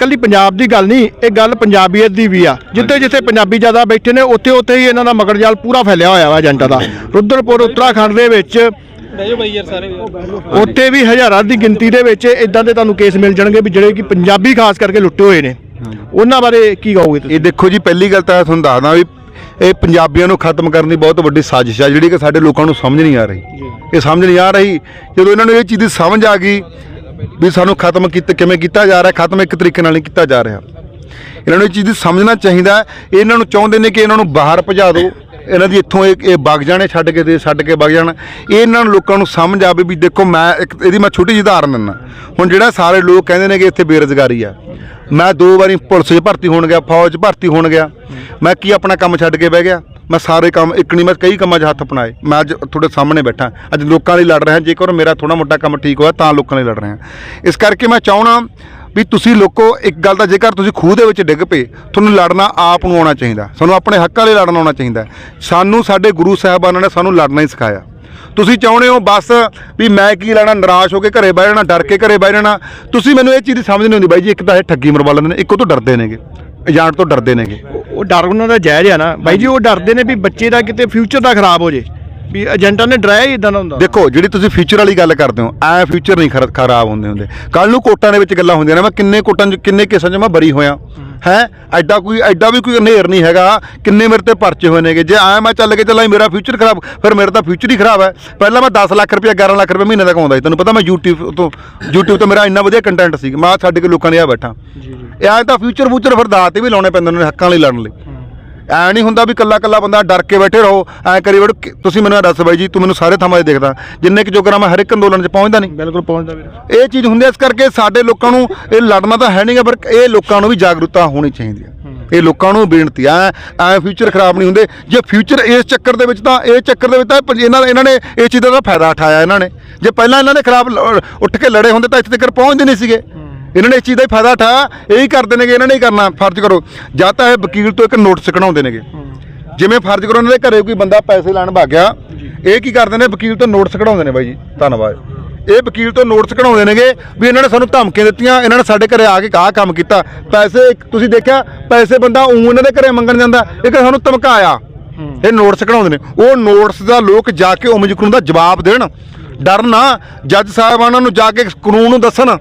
ਇਕੱਲੀ ਪੰਜਾਬ ਦੀ ਗੱਲ ਨਹੀਂ ਇਹ ਗੱਲ ਪੰਜਾਬੀਅਤ ਦੀ ਵੀ ਆ। ਜਿੱਥੇ ਜਿੱਥੇ ਪੰਜਾਬੀ ਜ਼ਿਆਦਾ ਬੈਠੇ ਨੇ ਉੱਥੇ ਉੱਥੇ ਹੀ ਇਹਨਾਂ ਦਾ ਮਗਰਜਾਲ ਪੂਰਾ ਫੈਲਿਆ ਹੋਇਆ ਵਾ ਏਜੰਟਾਂ ਦਾ। ਰੁদ্রਪੁਰ ਉੱਤਰਾਖੰਡ ਦੇ ਵਿੱਚ ਬੈਜੋ ਬਾਈ ਯਾਰ ਸਾਰੇ। ਉੱਥੇ ਵੀ ਹਜ਼ਾਰਾਂ ਦੀ ਗਿਣਤੀ ਦੇ ਵਿੱਚ ਇਦਾਂ ਦੇ ਤੁਹਾਨੂੰ ਕੇਸ ਮਿਲ ਜਾਣਗੇ ਵੀ ਜਿਹੜੇ ਕਿ ਪੰਜਾਬੀ ਖਾਸ ਕਰਕੇ ਲੁੱਟੇ ਹੋਏ ਨੇ। ਉਹਨਾਂ ਬਾਰੇ ਕੀ ਕਹੋਗੇ ਤੁਸੀਂ? ਇਹ ਦੇਖੋ ਜੀ ਪਹਿਲੀ ਗੱਲ ਤਾਂ ਤੁਹਾਨੂੰ ਦੱਸਦਾ ਵੀ ਇਹ ਪੰਜਾਬੀਆਂ ਨੂੰ ਖਤਮ ਕਰਨ ਦੀ ਬਹੁਤ ਵੱਡੀ ਸਾਜ਼ਿਸ਼ ਆ ਜਿਹੜੀ ਕਿ ਸਾਡੇ ਲੋਕਾਂ ਨੂੰ ਸਮਝ ਨਹੀਂ ਆ ਰਹੀ। ਇਹ ਸਮਝ ਨਹੀਂ ਆ ਰਹੀ। ਜਦੋਂ ਇਹਨਾਂ ਨੂੰ ਇਹ ਚੀਜ਼ ਦੀ ਸਮਝ ਆ ਗਈ ਵੀ ਸਾਨੂੰ ਖਤਮ ਕੀਤਾ, ਕਿਵੇਂ ਕੀਤਾ ਜਾ ਰਿਹਾ, ਖਤਮ ਇੱਕ ਤਰੀਕੇ ਨਾਲ ਨਹੀਂ ਕੀਤਾ ਜਾ ਰਿਹਾ। ਇਹਨਾਂ ਨੂੰ ਇਹ ਚੀਜ਼ ਦੀ ਸਮਝਣਾ ਚਾਹੀਦਾ ਇਹਨਾਂ ਨੂੰ ਚਾਹੁੰਦੇ ਨੇ ਕਿ ਇਹਨਾਂ ਨੂੰ ਬਾਹਰ ਭਜਾ ਦਿਓ ਇਹਨਾਂ ਦੀ ਇੱਥੋਂ ਇਹ ਇਹ ਵਗ ਜਾਣੇ, ਛੱਡ ਕੇ ਤੇ ਛੱਡ ਕੇ ਵਗ ਜਾਣ। ਇਹ ਇਹਨਾਂ ਨੂੰ ਲੋਕਾਂ ਨੂੰ ਸਮਝ ਆਵੇ ਵੀ ਦੇਖੋ ਮੈਂ ਇੱਕ, ਇਹਦੀ ਮੈਂ ਛੋਟੀ ਜਿਹੀ ਉਦਾਹਰਨ ਦਿੰਦਾ। ਹੁਣ ਜਿਹੜਾ ਸਾਰੇ ਲੋਕ ਕਹਿੰਦੇ ਨੇ ਕਿ ਇੱਥੇ ਬੇਰੁਜ਼ਗਾਰੀ ਆ। ਮੈਂ ਦੋ ਵਾਰੀ ਪੁਲਿਸ 'ਚ ਭਰਤੀ ਹੋਣ ਗਿਆ, ਫੌਜ 'ਚ ਭਰਤੀ ਹੋਣ ਗਿਆ। ਮੈਂ ਕੀ ਆਪਣਾ ਕੰਮ ਛੱਡ ਕੇ ਬਹਿ ਗਿਆ? ਮੈਂ ਸਾਰੇ ਕੰਮ, ਇੱਕ ਨਹੀਂ, ਮੈਂ ਕਈ ਕੰਮਾਂ 'ਚ ਹੱਥ ਅਪਣਾਏ। ਮੈਂ ਅੱਜ ਤੁਹਾਡੇ ਸਾਹਮਣੇ ਬੈਠਾ। ਅੱਜ ਲੋਕਾਂ ਲਈ ਲੜ ਰਿਹਾ ਜੇਕਰ ਮੇਰਾ ਥੋੜਾ ਮੋਟਾ ਕੰਮ ਠੀਕ ਹੋਇਆ, ਤਾਂ ਲੋਕਾਂ ਲਈ ਲੜ ਰਿਹਾ। ਇਸ ਕਰਕੇ ਮੈਂ ਚਾਹਣਾ ਵੀ ਤੁਸੀਂ ਲੋਕੋ, ਇੱਕ ਗੱਲ ਤਾਂ ਜੇਕਰ ਤੁਸੀਂ ਖੂਹ ਦੇ ਵਿੱਚ ਡਿੱਗ ਪਏ, ਤੁਹਾਨੂੰ ਲੜਨਾ ਆਪ ਨੂੰ ਆਉਣਾ ਚਾਹੀਦਾ। ਸਾਨੂੰ ਆਪਣੇ ਹੱਕਾਂ ਲਈ ਲੜਨਾ ਆਉਣਾ ਚਾਹੀਦਾ। ਸਾਨੂੰ, ਸਾਡੇ ਗੁਰੂ ਸਾਹਿਬਾਨਾਂ ਨੇ ਸਾਨੂੰ ਲੜਨਾ ਹੀ ਸਿਖਾਇਆ। ਤੁਸੀਂ ਚਾਹੁੰਦੇ ਹੋ ਬਸ ਵੀ ਮੈਂ ਕੀ ਲੈਣਾ, ਨਿਰਾਸ਼ ਹੋ ਕੇ ਘਰੇ ਬਹਿ ਜਾਣਾ, ਡਰ ਕੇ ਘਰੇ ਬਹਿ ਜਾਣਾ। ਤੁਸੀਂ ਮੈਨੂੰ ਇਹ ਚੀਜ਼ ਸਮਝ ਨਹੀਂ ਆਉਂਦੀ ਬਾਈ ਜੀ, ਇੱਕ ਤਾਂ ਇਹ ਠੱਗੀ ਮਰਵਾ ਲੈਂਦੇ ਨੇ, ਇੱਕੋ ਤੋਂ ਡਰਦੇ ਨੇਗੇ। ਏਜੰਟ ਤੋਂ ਡਰਦੇ ਨੇਗੇ। ਉਹ ਡਰ ਉਹਨਾਂ ਦਾ ਜਾਇਜ਼ ਆ ਨਾ। ਬਾਈ ਜੀ ਉਹ ਡਰਦੇ ਨੇ ਵੀ ਬੱਚੇ ਦਾ ਕਿਤੇ ਫਿਊਚਰ ਦਾ ਖਰਾਬ ਹੋ ਜੇ। ਵੀ ਏਜੰਟਾਂ ਨੇ ਡਰਾਇਆ ਹੀ ਇਦਾਂ ਦਾ ਹੁੰਦਾ। ਦੇਖੋ ਜਿਹੜੀ ਤੁਸੀਂ ਫਿਊਚਰ ਵਾਲੀ ਗੱਲ ਕਰਦੇ ਹੋ ਐ ਫਿਊਚਰ ਨਹੀਂ ਖਰ- ਖਰਾਬ ਹੁੰਦੇ ਹੁੰਦੇ। ਕੱਲ ਨੂੰ ਕੋਟਾਂ ਦੇ ਵਿੱਚ ਗੱਲਾਂ ਹੁੰਦੀਆਂ ਨੇ ਮੈਂ ਕਿੰਨੇ ਕੋਟਾਂ 'ਚ ਕਿੰਨੇ ਕੇਸਾਂ 'ਚ ਮੈਂ ਬਰੀ ਹੋਇਆ। ਹੈ। ਐਡਾ ਕੋਈ ਐਡਾ ਵੀ ਕੋਈ ਹਨੇਰ ਨਹੀਂ ਹੈਗਾ। ਕਿੰਨੇ ਮੇਰੇ ਤੇ ਪਰਚੇ ਹੋਏ ਨੇਗੇ। ਜੇ ਐ ਮੈਂ ਚੱਲ ਕੇ ਚੱਲਾਂ ਮੇਰਾ ਫਿਊਚਰ ਖਰਾਬ ਫਿਰ ਮੇਰਾ ਤਾਂ ਫਿਊਚਰ ਹੀ ਖਰਾਬ ਹੈ। ਪਹਿਲਾਂ ਮੈਂ 10 ਲੱਖ ਰੁਪਏ 11 ਲੱਖ ਰੁਪਏ ਮਹੀਨੇ ਦਾ ਕਮਾਉਂਦਾ ਸੀ। ਤੁਹਾਨੂੰ ਪਤਾ ਮੈਂ YouTube ਤੋਂ YouTube ਤੇ ਮੇਰਾ ਇੰਨਾ ਵਧੀਆ ਕੰਟੈਂਟ ਸੀ ਮੈਂ ਆਹ ਛੱਡ ਕੇ ਲੋਕਾਂ ਨੇ ਆ ਬੈਠਾ। ਇਹ ਐ ਤਾਂ ਫਿਊਚਰ ਫੂਚਰ ਫਿਰ ਦਾਅ ਤੇ ਵੀ ਲਾਉਣੇ ਪੈਂਦੇ ਨੇ ਹੱਕਾਂ ਲਈ ਲੜਨ ਲਈ। ਐ ਨਹੀਂ ਹੁੰਦਾ ਵੀ ਕੱਲਾ ਕੱਲਾ ਬੰਦਾ ਡਰ ਕੇ ਬੈਠੇ ਰਹੋ ਐ ਕਰੀ ਵੜ ਤੁਸੀਂ ਮੈਨੂੰ ਦੱਸ ਬਾਈ ਜੀ ਤੂੰ ਮੈਨੂੰ ਸਾਰੇ ਥਾਵਾਂ 'ਤੇ ਦੇਖਦਾ ਜਿੰਨੇ ਕਿ ਜੋਗਰਾ ਮੈਂ ਹਰ ਇੱਕ ਅੰਦੋਲਨ 'ਚ ਪਹੁੰਚਦਾ ਨਹੀਂ। ਬਿਲਕੁਲ ਪਹੁੰਚਦਾ ਵੀਰ। ਇਹ ਚੀਜ਼ ਹੁੰਦੀ ਹੈ ਇਸ ਕਰਕੇ ਸਾਡੇ ਲੋਕਾਂ ਨੂੰ ਇਹ ਲੜਨਾ ਤਾਂ ਹੈ ਨਹੀਂਗਾ ਪਰ ਇਹ ਲੋਕਾਂ ਨੂੰ ਵੀ ਜਾਗਰੂਕਤਾ ਹੋਣੀ ਚਾਹੀਦੀ ਹੈ। ਇਹ ਲੋਕਾਂ ਨੂੰ ਬੇਨਤੀ ਆ ਐ ਫਿਊਚਰ ਖਰਾਬ ਨਹੀਂ ਹੁੰਦੇ। ਜੇ ਫਿਊਚਰ ਇਸ ਚੱਕਰ ਦੇ ਵਿੱਚ ਤਾਂ ਇਹ ਚੱਕਰ ਦੇ ਵਿੱਚ ਤਾਂ ਇਹਨਾਂ ਇਹਨਾਂ ਨੇ ਇਹ ਚੀਜ਼ ਦਾ ਫਾਇਦਾ ਉਠਾਇਆ ਇਹਨਾਂ ਨੇ। ਜੇ ਪਹਿਲਾਂ ਇਹਨਾਂ ਨੇ ਖਰਾਬ ਉੱਠ ਕੇ ਲੜੇ ਹੁੰਦੇ ਤਾਂ ਇੱਥੇ ਤੱਕ ਪਹੁੰਚਦੇ ਨਹੀਂ ਸੀਗੇ। ਇਹਨਾਂ ਨੇ ਇਸ ਚੀਜ਼ ਦਾ ਹੀ ਫਾਇਦਾ ਉਠਾਇਆ ਇਹੀ ਕਰਦੇ ਨੇਗੇ ਇਹਨਾਂ ਨੇ ਹੀ ਕਰਨਾ ਫਰਜ਼ ਕਰੋ। ਜਾਂ ਤਾਂ ਇਹ ਵਕੀਲ ਤੋਂ ਇੱਕ ਨੋਟਿਸ ਕਢਾਉਂਦੇ ਨੇਗੇ। ਜਿਵੇਂ ਫਰਜ਼ ਕਰੋ ਇਹਨਾਂ ਦੇ ਘਰੇ ਕੋਈ ਬੰਦਾ ਪੈਸੇ ਲੈਣ ਭੱਗ ਗਿਆ ਇਹ ਕੀ ਕਰਦੇ ਨੇ ਵਕੀਲ ਤੋਂ ਨੋਟਿਸ ਕਢਾਉਂਦੇ ਨੇ ਬਾਈ ਜੀ ਧੰਨਵਾਦ। ਇਹ ਵਕੀਲ ਤੋਂ ਨੋਟਿਸ ਕਢਾਉਂਦੇ ਨੇਗੇ ਵੀ ਇਹਨਾਂ ਨੇ ਸਾਨੂੰ ਧਮਕੀਆਂ ਦਿੱਤੀਆਂ ਇਹਨਾਂ ਨੇ ਸਾਡੇ ਘਰੇ ਆ ਕੇ ਕਾਹ ਕੰਮ ਕੀਤਾ। ਪੈਸੇ ਤੁਸੀਂ ਦੇਖਿਆ ਪੈਸੇ ਬੰਦਾ ਉਂ ਇਹਨਾਂ ਦੇ ਘਰੇ ਮੰਗਣ ਜਾਂਦਾ ਇਹ ਕਿ ਸਾਨੂੰ ਧਮਕਾਇਆ। ਇਹ ਨੋਟਿਸ ਕਢਾਉਂਦੇ ਨੇ। ਉਹ ਨੋਟਿਸ ਦਾ ਲੋਕ ਜਾ ਕੇ ਉਮਜ ਕਾਨੂੰਨ ਦਾ ਜਵਾਬ ਦੇਣ। ਡਰ ਨਾ ਜੱਜ ਸਾਹਿਬਾਨਾਂ ਨੂੰ ਜਾ ਕੇ ਕਾਨੂੰਨ ਨੂੰ ਦੱਸਣ।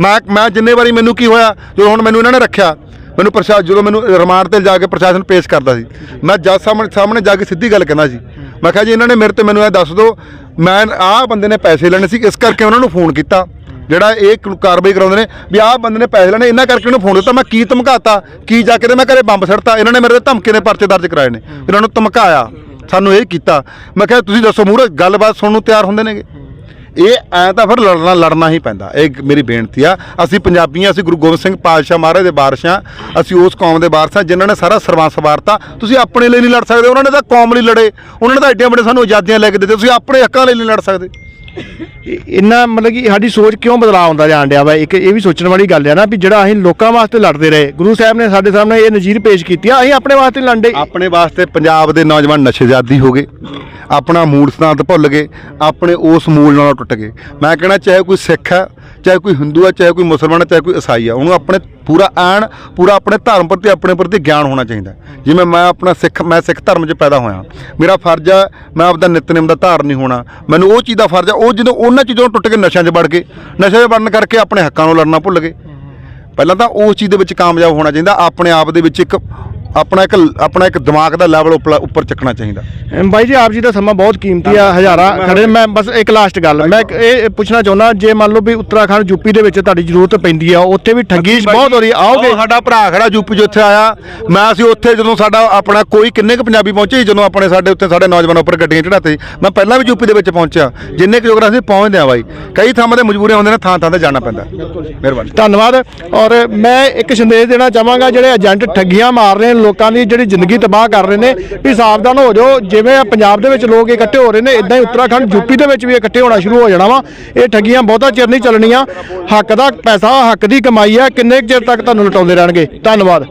ਮੈਂ ਮੈਂ ਜਿੰਨੇ ਵਾਰੀ ਮੈਨੂੰ ਕੀ ਹੋਇਆ, ਜਦੋਂ ਹੁਣ ਮੈਨੂੰ ਇਹਨਾਂ ਨੇ ਰੱਖਿਆ, ਮੈਨੂੰ ਪ੍ਰਸ਼ਾਸਨ ਜਦੋਂ ਮੈਨੂੰ ਰਿਮਾਂਡ ਤੇ ਜਾ ਕੇ ਪ੍ਰਸ਼ਾਸਨ ਪੇਸ਼ ਕਰਦਾ ਸੀ, ਮੈਂ ਜੱਜ ਸਾਹਮਣੇ ਸਾਹਮਣੇ ਜਾ ਕੇ ਸਿੱਧੀ ਗੱਲ ਕਹਿੰਦਾ ਸੀ। ਮੈਂ ਕਿਹਾ ਜੀ, ਇਹਨਾਂ ਨੇ ਮੇਰੇ ਤੇ ਮੈਨੂੰ ਇਹ ਦੱਸ ਦਿਓ, ਮੈਂ ਆਹ ਬੰਦੇ ਨੇ ਪੈਸੇ ਲੈਣੇ ਸੀ, ਇਸ ਕਰਕੇ ਉਹਨਾਂ ਨੂੰ ਫੋਨ ਕੀਤਾ। ਜਿਹੜਾ ਇਹ ਕਾਰਵਾਈ ਕਰਾਉਂਦੇ ਨੇ, ਵੀ ਆਹ ਬੰਦੇ ਨੇ ਪੈਸੇ ਲੈਣੇ, ਇਹਨਾਂ ਕਰਕੇ ਉਹਨੂੰ ਫੋਨ ਦਿੱਤਾ ਮੈਂ ਕੀ ਧਮਕਾਤਾ, ਕੀ ਜਾ ਕੇ ਤੇ ਮੈਂ ਘਰੇ ਬੰਬ ਸੜਤਾ ਇਹਨਾਂ ਨੇ ਮੇਰੇ ਤੇ ਧਮਕੇ ਦੇ ਪਰਚੇ ਦਰਜ ਕਰਾਏ ਨੇ, ਇਹਨਾਂ ਨੂੰ ਧਮਕਾਇਆ, ਸਾਨੂੰ ਇਹ ਕੀਤਾ। ਮੈਂ ਕਿਹਾ, ਤੁਸੀਂ ਦੱਸੋ ਮੂਹਰੇ, ਗੱਲਬਾਤ ਸੁਣਨ ਨੂੰ ਤਿਆਰ ਹੁੰਦੇ ਨੇਗੇ। ਇਹ ਐ ਤਾਂ ਫਿਰ ਲੜਨਾ ਲੜਨਾ ਹੀ ਪੈਂਦਾ। ਇਹ ਮੇਰੀ ਬੇਨਤੀ ਆ। ਅਸੀਂ ਪੰਜਾਬੀਆਂ, ਅਸੀਂ ਗੁਰੂ ਗੋਬਿੰਦ ਸਿੰਘ ਪਾਤਸ਼ਾਹ ਮਹਾਰਾਜ ਦੇ ਵਾਰਸ ਹਾਂ ਅਸੀਂ ਉਸ ਕੌਮ ਦੇ ਵਾਰਸ ਹਾਂ ਜਿਨ੍ਹਾਂ ਨੇ ਸਾਰਾ ਸਰਵੰਸ ਵਾਰਤਾ ਤੁਸੀਂ ਆਪਣੇ ਲਈ ਨਹੀਂ ਲੜ ਸਕਦੇ। ਉਹਨਾਂ ਨੇ ਤਾਂ ਕੌਮ ਲਈ ਲੜੇ। ਉਹਨਾਂ ਨੇ ਤਾਂ ਐਡੀਆਂ ਬੜੇ ਸਾਨੂੰ ਆਜ਼ਾਦੀਆਂ ਲੈ ਕੇ ਦਿੱਤੇ। ਤੁਸੀਂ ਆਪਣੇ ਹੱਕਾਂ ਲਈ ਨਹੀਂ ਲੜ ਸਕਦੇ। ਇੰਨਾ ਮਤਲਬ ਕਿ ਸਾਡੀ ਸੋਚ ਕਿਉਂ ਬਦਲਾਅ ਹੁੰਦਾ ਜਾਣ ਡਿਆ ਵਾ? ਇੱਕ ਇਹ ਵੀ ਸੋਚਣ ਵਾਲੀ ਗੱਲ ਹੈ ਨਾ ਵੀ ਜਿਹੜਾ ਅਸੀਂ ਲੋਕਾਂ ਵਾਸਤੇ ਲੜਦੇ ਰਹੇ, ਗੁਰੂ ਸਾਹਿਬ ਨੇ ਸਾਡੇ ਸਾਹਮਣੇ ਇਹ ਨਜ਼ੀਰ ਪੇਸ਼ ਕੀਤੀ ਆ, ਅਸੀਂ ਆਪਣੇ ਵਾਸਤੇ ਲੜਦੇ ਆਪਣੇ ਵਾਸਤੇ ਪੰਜਾਬ ਦੇ ਨੌਜਵਾਨ ਨਸ਼ੇਜ਼ਾਦੀ ਹੋ ਗਏ, ਆਪਣਾ ਮੂਲ ਸਿਧਾਂਤ ਭੁੱਲ ਗਏ, ਆਪਣੇ ਉਸ ਮੂਲ ਨਾਲੋਂ ਟੁੱਟ ਗਏ। ਮੈਂ ਕਹਿਣਾ ਚਾਹੇ ਕੋਈ ਸਿੱਖ ਹੈ ਚਾਹੇ ਕੋਈ ਹਿੰਦੂ ਹੈ ਚਾਹੇ ਕੋਈ ਮੁਸਲਮਾਨ ਹੈ ਚਾਹੇ ਕੋਈ ਈਸਾਈ ਹੈ ਉਹਨੂੰ ਆਪਣੇ ਪੂਰਾ ਐਨ ਪੂਰਾ ਆਪਣੇ ਧਰਮ ਪ੍ਰਤੀ, ਆਪਣੇ ਪ੍ਰਤੀ ਗਿਆਨ ਹੋਣਾ ਚਾਹੀਦਾ ਜਿਵੇਂ ਮੈਂ ਆਪਣਾ ਸਿੱਖ, ਮੈਂ ਸਿੱਖ ਧਰਮ 'ਚ ਪੈਦਾ ਹੋਇਆ। ਮੇਰਾ ਫਰਜ਼ ਹੈ ਮੈਂ ਆਪਦਾ ਨਿਤਨੇਮ ਦਾ ਧਾਰ ਨਹੀਂ ਹੋਣਾ। ਮੈਨੂੰ ਉਹ ਚੀਜ਼ ਦਾ ਫਰਜ਼ ਹੈ ਉਹ ਜਦੋਂ ਉਹਨਾਂ ਚੀਜ਼ਾਂ ਤੋਂ ਟੁੱਟ ਕੇ ਨਸ਼ਿਆਂ 'ਚ ਵੜ ਗਏ। ਨਸ਼ਿਆਂ 'ਚ ਵੜਨ ਕਰਕੇ ਆਪਣੇ ਹੱਕਾਂ ਨੂੰ ਲੜਨਾ ਭੁੱਲ ਗਏ। ਪਹਿਲਾਂ ਤਾਂ ਉਸ ਚੀਜ਼ ਦੇ ਵਿੱਚ ਕਾਮਯਾਬ ਹੋਣਾ ਚਾਹੀਦਾ, ਆਪਣੇ ਆਪ ਦੇ ਵਿੱਚ ਇੱਕ ਆਪਣਾ ਇੱਕ ਆਪਣਾ ਇੱਕ ਦਿਮਾਗ ਦਾ ਲੈਵਲ ਉੱਪਰ ਚੱਕਣਾ ਚਾਹੀਦਾ। ਬਾਈ ਜੀ ਆਪ ਜੀ ਦਾ ਸਮਾਂ ਬਹੁਤ ਕੀਮਤੀ ਆ ਹਜ਼ਾਰਾਂ ਖੜੇ। ਮੈਂ ਬਸ ਇੱਕ ਲਾਸਟ ਗੱਲ। ਮੈਂ ਇਹ ਪੁੱਛਣਾ ਚਾਹੁੰਦਾ ਜੇ ਮੰਨ ਲਓ ਵੀ ਉੱਤਰਾਖੰਡ ਯੂਪੀ ਦੇ ਵਿੱਚ ਤੁਹਾਡੀ ਜ਼ਰੂਰਤ ਪੈਂਦੀ ਆ ਉੱਥੇ ਵੀ ਠੱਗੀ ਬਹੁਤ ਹੋ ਰਹੀ। ਆਓਗੇ? ਸਾਡਾ ਭਰਾ ਖੜਾ ਯੂਪੀ ਉੱਥੇ ਆਇਆ। ਮੈਂ ਅਸੀਂ ਉੱਥੇ ਜਦੋਂ ਸਾਡਾ ਆਪਣਾ ਕੋਈ ਕਿੰਨੇ ਕੁ ਪੰਜਾਬੀ ਪਹੁੰਚੇ ਜਦੋਂ ਆਪਣੇ ਸਾਡੇ ਉੱਤੇ ਸਾਡੇ ਨੌਜਵਾਨਾਂ ਉੱਪਰ ਗੱਡੀਆਂ ਚੜਾਤੇ ਮੈਂ ਪਹਿਲਾਂ ਵੀ ਯੂਪੀ ਦੇ ਵਿੱਚ ਪਹੁੰਚਿਆ। ਜਿੰਨੇ ਕੁ ਜੋਗਰਾ ਅਸੀਂ ਪਹੁੰਚਦੇ ਆ ਬਾਈ ਕਈ ਥਾਵਾਂ ਤੇ ਮਜਬੂਰੀਆਂ ਹੁੰਦੀਆਂ ਨੇ ਥਾਂ ਥਾਂ ਤੇ ਜਾਣਾ ਪੈਂਦਾ। ਮਿਹਰਬਾਨੀ। ਧੰਨਵਾਦ। ਔਰ ਮੈਂ ਇੱਕ ਸੰਦੇਸ਼ ਦੇਣਾ ਚਾਹਾਂਗਾ ਜਿਹੜੇ ਏਜੰਟ ਠੱਗੀਆਂ ਮਾਰ ਰਹੇ ਨੇ ਲੋਕਾਂ ਦੀ ਜਿਹੜੀ ਜ਼ਿੰਦਗੀ ਤਬਾਹ ਕਰ ਰਹੇ ਨੇ, ਵੀ ਸਾਵਧਾਨ ਹੋ ਜਾਓ। ਜਿਵੇਂ ਪੰਜਾਬ ਦੇ ਵਿੱਚ ਲੋਕ ਇਕੱਠੇ ਹੋ ਰਹੇ ਨੇ ਇਦਾਂ ਹੀ ਉੱਤਰਾਖੰਡ ਯੂਪੀ ਦੇ ਵਿੱਚ ਵੀ ਇਕੱਠੇ ਹੋਣਾ ਸ਼ੁਰੂ ਹੋ ਜਾਣਾ ਵਾ। ਇਹ ਠੱਗੀਆਂ ਬਹੁਤਾ ਚਿਰ ਨਹੀਂ ਚੱਲਣੀਆਂ। ਹੱਕ ਦਾ ਪੈਸਾ, ਹੱਕ ਦੀ ਕਮਾਈ ਹੈ। ਕਿੰਨੇ ਕੁ ਚਿਰ ਤੱਕ ਤੁਹਾਨੂੰ ਲਟਾਉਂਦੇ ਰਹਿਣਗੇ? ਧੰਨਵਾਦ।